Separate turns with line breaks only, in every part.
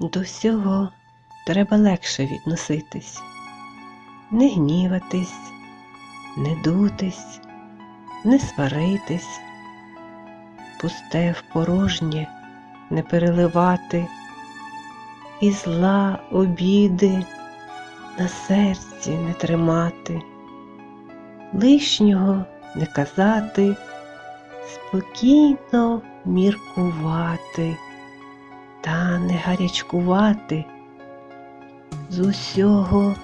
До всього треба легше відноситись, не гніватись, не дутись, не сваритись, пусте в порожнє не переливати, і зла обіди на серці не тримати, лишнього не казати, спокійно міркувати та не гарячкувати, з усього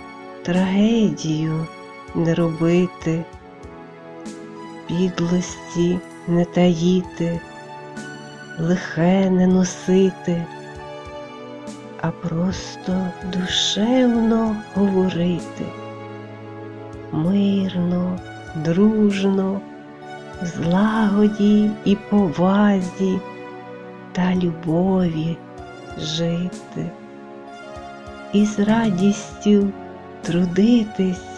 трагедію не робити, підлості не таїти, лихе не носити, а просто душевно говорити, мирно, дружно, злагоді і повазі та любові жити, і з радістю трудитись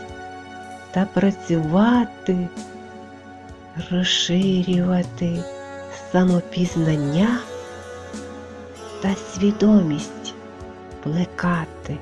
та працювати, розширювати самопізнання та свідомість плекати.